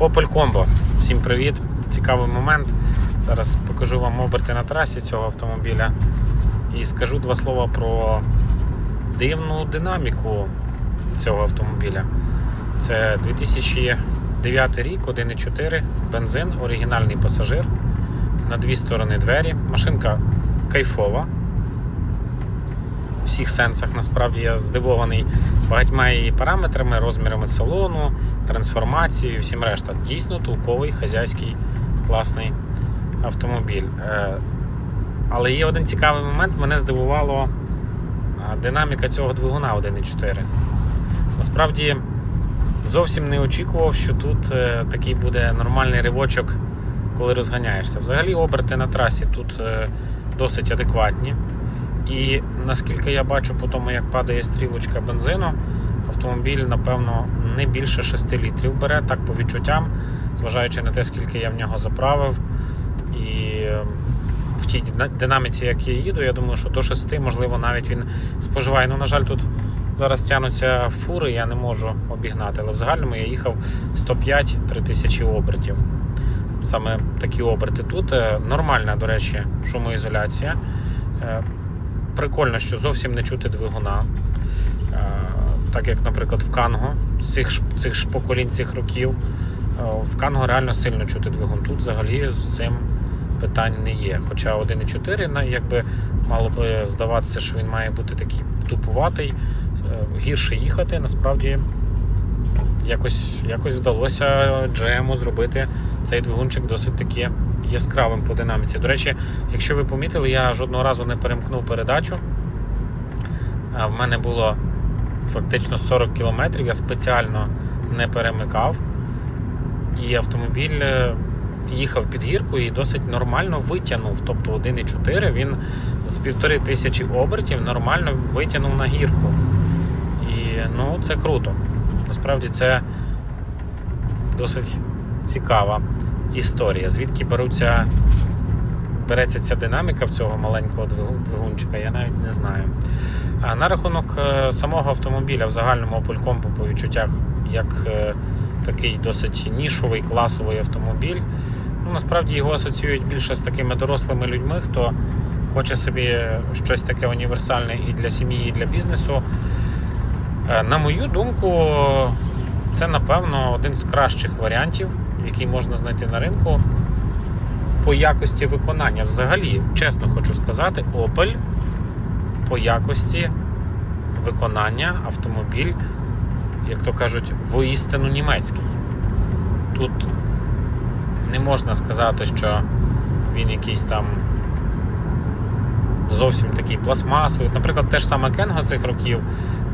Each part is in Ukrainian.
Opel Combo. Всім привіт! Цікавий момент. Зараз покажу вам оберти на трасі цього автомобіля і скажу два слова про дивну динаміку цього автомобіля. Це 2009 рік, 1,4, бензин, оригінальний пасажир. На дві сторони двері. Машинка кайфова. Всіх сенсах насправді я здивований багатьма її параметрами, розмірами салону, трансформацією, всім решта. Дійсно толковий, хазяйський, класний автомобіль. Е, Але є один цікавий момент, мене здивувало динаміка цього двигуна 1.4. Насправді зовсім не очікував, що тут е, такий буде нормальний ривочок, коли розганяєшся. Взагалі оберти на трасі тут е, досить адекватні. І наскільки я бачу по тому, як падає стрілочка бензину, автомобіль, напевно, не більше 6 літрів бере, так по відчуттям, зважаючи на те, скільки я в нього заправив. І е, в тій динаміці, як я їду, я думаю, що до 6, можливо, навіть він споживає. Ну, на жаль, тут зараз тянуться фури, я не можу обігнати. Але в загальному я їхав 105-3 тисячі обертів. Саме такі оберти тут. Е, Нормальна, до речі, шумоізоляція. Прикольно, що зовсім не чути двигуна. Е, Так як, наприклад, в Канго цих, цих ж поколінь цих років. е, В Канго реально сильно чути двигун. Тут взагалі з цим питань не є. Хоча 1.4, якби мало би здаватися, що він має бути такий тупуватий, е, гірше їхати. Насправді якось, якось вдалося GM зробити цей двигунчик досить таки яскравим по динаміці. До речі, якщо ви помітили, я жодного разу не перемкнув передачу. А В мене було фактично 40 км, я спеціально не перемикав. І автомобіль е, їхав під гірку і досить нормально витягнув. Тобто 1,4 він з півтори тисячі обертів нормально витягнув на гірку. І ну, це круто. Насправді це досить цікава історія. Звідки беруться, береться ця динаміка в цього маленького двигунчика, я навіть не знаю. А на рахунок е, самого автомобіля в загальному Opel по відчуттях як е, такий досить нішовий класовий автомобіль. Ну, насправді його асоціюють більше з такими дорослими людьми, хто хоче собі щось таке універсальне і для сім'ї, і для бізнесу. Е, На мою думку, це напевно один з кращих варіантів, який можна знайти на ринку по якості виконання. Взагалі, чесно хочу сказати, Opel по якості виконання автомобіль, як то кажуть, воістину німецький. Тут не можна сказати, що він якийсь там зовсім такий пластмасовий. Наприклад, те ж саме Кенго цих років,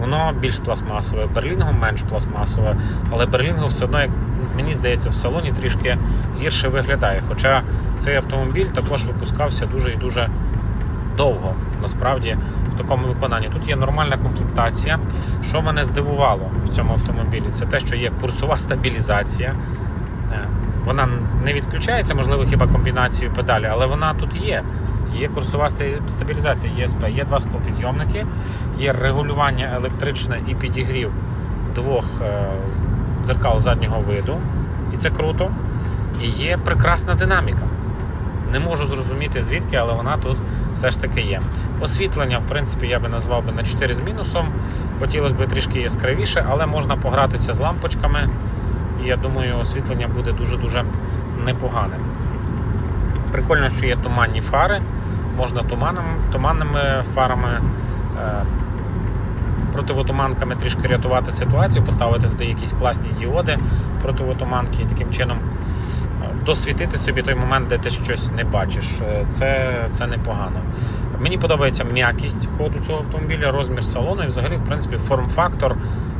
воно більш пластмасове, Берлінго менш пластмасове, але Берлінго все одно, як мені здається, в салоні трішки гірше виглядає. Хоча цей автомобіль також випускався дуже і дуже довго, насправді, в такому виконанні. Тут є нормальна комплектація. Що мене здивувало в цьому автомобілі, це те, що є курсова стабілізація. Е, Вона не відключається, можливо, хіба комбінацією педалі, але вона тут є. Є курсова стабілізація ЄСП, є два склопідйомники, є регулювання електричне і підігрів двох е, дзеркал заднього виду, і це круто. І є прекрасна динаміка. Не можу зрозуміти звідки, але вона тут все ж таки є. Освітлення, в принципі, я би назвав би на 4 з мінусом. Хотілося б трішки яскравіше, але можна погратися з лампочками. І я думаю, освітлення буде дуже-дуже непогане. Прикольно, що є туманні фари, можна туманом, туманними фарами, е, противотуманками трішки рятувати ситуацію, поставити туди якісь класні діоди противотуманки і таким чином е, досвітити собі той момент, де ти щось не бачиш. Е, Це, це непогано. Мені подобається м'якість ходу цього автомобіля, розмір салону і взагалі, в принципі, форм-фактор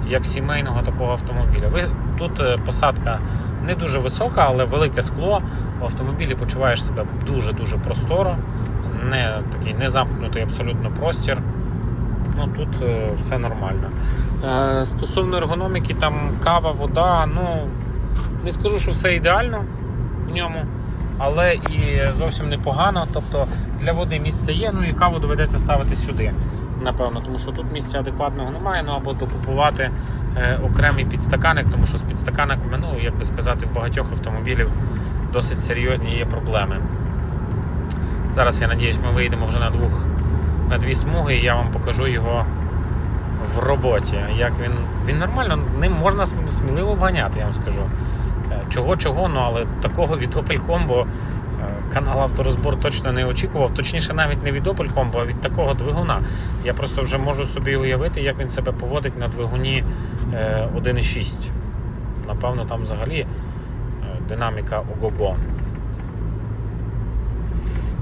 як сімейного такого автомобіля. Ви, тут посадка не дуже висока, але велике скло. В автомобілі почуваєш себе дуже-дуже просторо, не такий незамкнутий абсолютно простір. Ну тут е, все нормально. Е, стосовно ергономіки, там кава, вода, ну не скажу, що все ідеально в ньому, але і зовсім непогано. Тобто для води місце є, ну і каву доведеться ставити сюди. Напевно, тому що тут місця адекватного немає, ну або докупувати окремий підстаканник, тому що з підстаканниками, ну, як би сказати, в багатьох автомобілів досить серйозні є проблеми. Зараз я надіюсь, ми вийдемо вже на двох на дві смуги, і я вам покажу його в роботі. Як він. Він нормально, ним можна сміливо обганяти, я вам скажу. Е, Чого, чого, ну але такого від Opel Combo е, канал Авторозбор точно не очікував. Точніше, навіть не від Opel Combo, а від такого двигуна. Я просто вже можу собі уявити, як він себе поводить на двигуні е, 1.6. Напевно, там взагалі е, динаміка ого-го.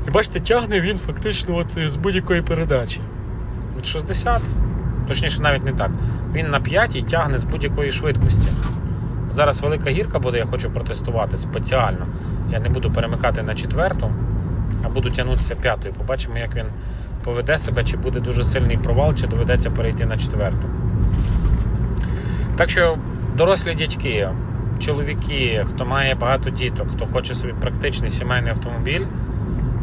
І бачите, тягне він фактично от з будь-якої передачі. От 60, точніше, навіть не так. Він на 5 і тягне з будь-якої швидкості. Зараз велика гірка буде, я хочу протестувати спеціально. Я не буду перемикати на четверту, а буду тягнутися п'ятою. Побачимо, як він поведе себе, чи буде дуже сильний провал, чи доведеться перейти на четверту. Так що, дорослі дядьки, чоловіки, хто має багато діток, хто хоче собі практичний сімейний автомобіль,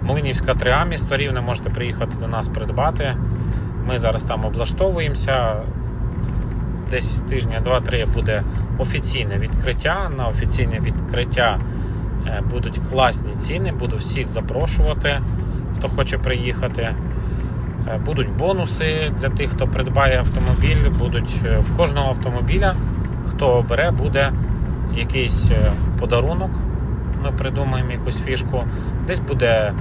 Млинівська 3А, місто можете приїхати до нас придбати. Ми зараз там облаштовуємося. Десь тижня, два-три буде офіційне відкриття. На офіційне відкриття е, будуть класні ціни, буду всіх запрошувати, хто хоче приїхати. Е, Будуть бонуси для тих, хто придбає автомобіль. Будуть е, в кожного автомобіля, хто обере, буде якийсь подарунок. Ми придумаємо якусь фішку. Десь буде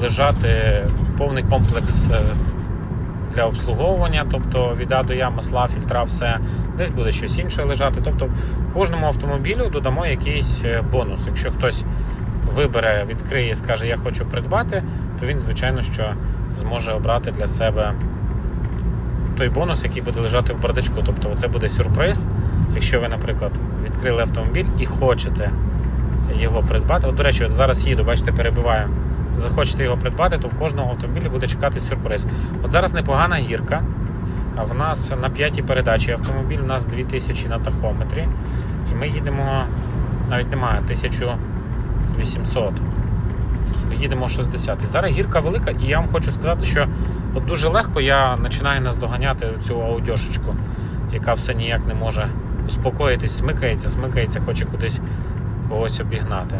лежати повний комплекс для обслуговування, тобто від А до Я, масла, фільтра, все. Десь буде щось інше лежати. Тобто кожному автомобілю додамо якийсь е, бонус. Якщо хтось вибере, відкриє, скаже, я хочу придбати, то він, звичайно, що зможе обрати для себе той бонус, який буде лежати в бардачку. Тобто це буде сюрприз. Якщо ви, наприклад, відкрили автомобіль і хочете його придбати. От, до речі, от зараз їду, бачите, перебиваю. Захочете його придбати, то в кожному автомобілі буде чекати сюрприз. От зараз непогана гірка. А в нас на п'ятій передачі автомобіль, у нас 2000 на тахометрі. І ми їдемо, навіть немає, 1800. Ми їдемо 60. І зараз гірка велика, і я вам хочу сказати, що от дуже легко я починаю наздоганяти цю аудьошечку, яка все ніяк не може успокоїтись, смикається, смикається, хоче кудись когось обігнати.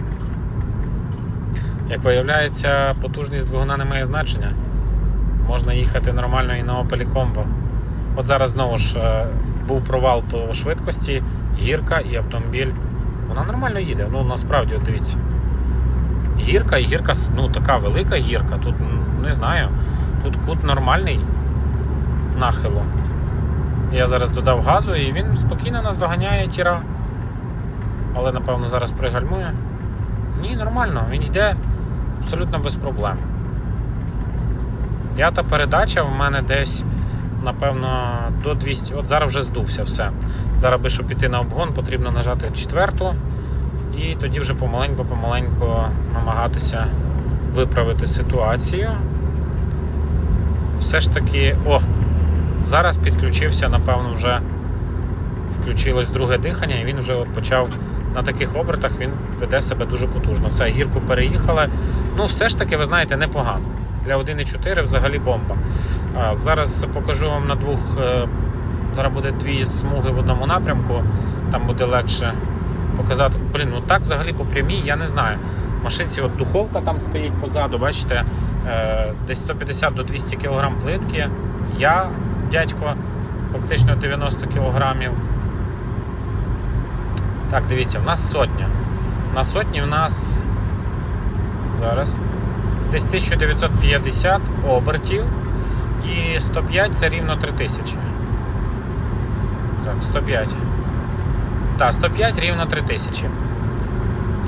Як виявляється, потужність двигуна не має значення. Можна їхати нормально і на Opel Combo. От зараз знову ж е, був провал по швидкості, гірка і автомобіль. Вона нормально їде. Ну насправді, дивіться. Гірка і гірка ну, така велика гірка. Тут не знаю. Тут кут нормальний нахилу. Я зараз додав газу і він спокійно нас доганяє тіра. Але напевно зараз пригальмує. Ні, нормально, він йде абсолютно без проблем. П'ята передача в мене десь, напевно, до 200. От зараз вже здувся все. Зараз би, щоб піти на обгон, потрібно нажати четверту і тоді вже помаленьку-помаленьку намагатися виправити ситуацію. Все ж таки, о, зараз підключився, напевно, вже включилось друге дихання, і він вже от почав на таких обертах він веде себе дуже потужно. Все, гірку переїхали. Ну, все ж таки, ви знаєте, непогано. Для 1.4 взагалі бомба. Зараз покажу вам на двох. е, Зараз буде дві смуги в одному напрямку, там буде легше показати. Блін, ну так взагалі по прямій, я не знаю. Машинці от духовка там стоїть позаду, бачите, е, десь 150 до 200 кг плитки. Я, дядько, фактично 90 кг. Так, дивіться, в нас сотня. На сотні в нас зараз десь 1950 обертів і 105 це рівно 3000. Так, 105. Так, 105 рівно 3000.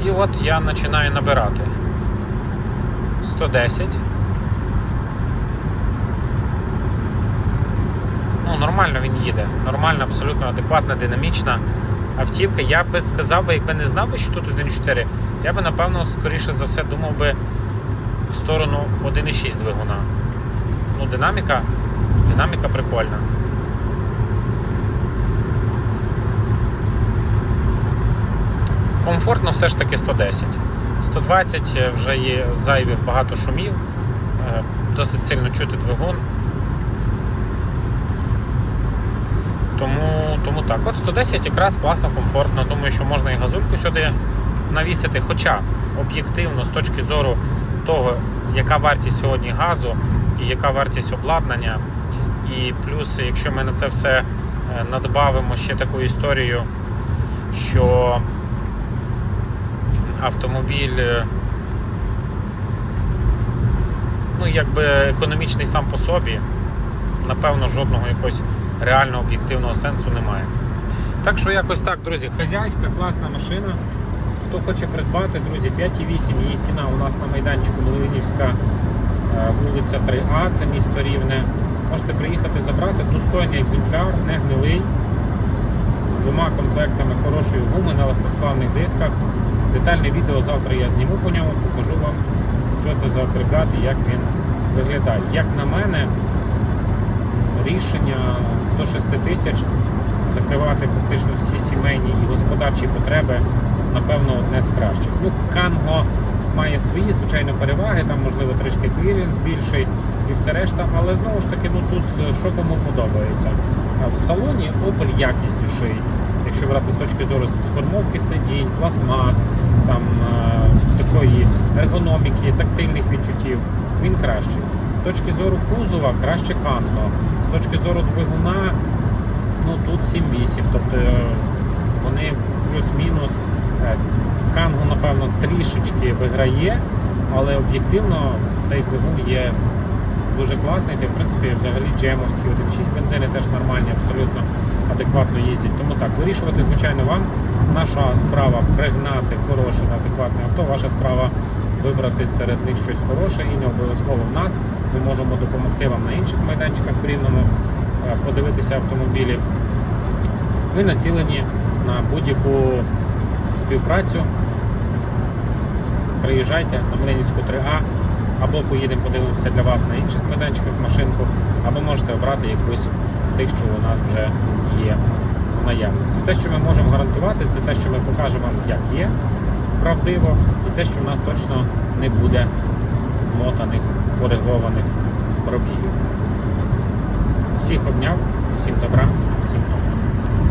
І от я починаю набирати. 110. Ну, нормально він їде. Нормально, абсолютно адекватна, динамічна автівка. Я би сказав би, якби не знав би, що тут 1.4, я би напевно, скоріше за все, думав би в сторону 1.6 двигуна. Ну, динаміка, динаміка прикольна. Комфортно все ж таки 110. 120 вже є зайвих багато шумів, е, досить сильно чути двигун. Тому, тому так. От 110 якраз класно, комфортно. Думаю, що можна і газульку сюди навісити. Хоча об'єктивно, з точки зору того, яка вартість сьогодні газу і яка вартість обладнання. І плюс, якщо ми на це все е, надбавимо ще таку історію, що автомобіль е, ну, якби економічний сам по собі, напевно, жодного якогось реального об'єктивного сенсу немає. Так що якось так, друзі, хазяйська, класна машина. Хто хоче придбати, друзі, 5,8 її ціна у нас на майданчику Миловинівська е, вулиця 3А, це місто Рівне. Можете приїхати забрати достойний екземпляр, не гнилий, з двома комплектами хорошої гуми на легкосплавних дисках. Детальне відео завтра я зніму по ньому, покажу вам, що це за агрегат і як він виглядає. Як на мене, рішення до 6 тисяч закривати фактично всі сімейні і господарчі потреби, напевно, одне з кращих. Ну, Канго має свої, звичайно, переваги, там, можливо, трішки кліренс більший і все решта, але знову ж таки, ну тут е, що кому подобається. В салоні Opel якісніший, якщо брати з точки зору сформовки сидінь, пластмас, там е, такої ергономіки, тактильних відчуттів, він кращий. З точки зору кузова краще Канго. З точки зору двигуна, ну тут 7-8. Тобто е, вони плюс-мінус. е, Канго, напевно, трішечки виграє, але об'єктивно цей двигун є дуже класний. Та, в принципі, взагалі джемовські 1.6 бензини теж нормальні, абсолютно адекватно їздять. Тому так, вирішувати, звичайно, вам. Наша справа пригнати хороше, адекватне авто. Ваша справа вибрати серед них щось хороше і не обов'язково в нас. Ми можемо допомогти вам на інших майданчиках в Рівному, е, подивитися автомобілі. Ви націлені на будь-яку співпрацю. Приїжджайте на Млинівську 3А, або поїдемо подивимося для вас на інших майданчиках машинку, або можете обрати якусь з тих, що у нас вже є в наявності. Те, що ми можемо гарантувати, це те, що ми покажемо вам, як є правдиво, і те, що в нас точно не буде змотаних, коригованих пробігів. Всіх обняв, всім добра, всім пока.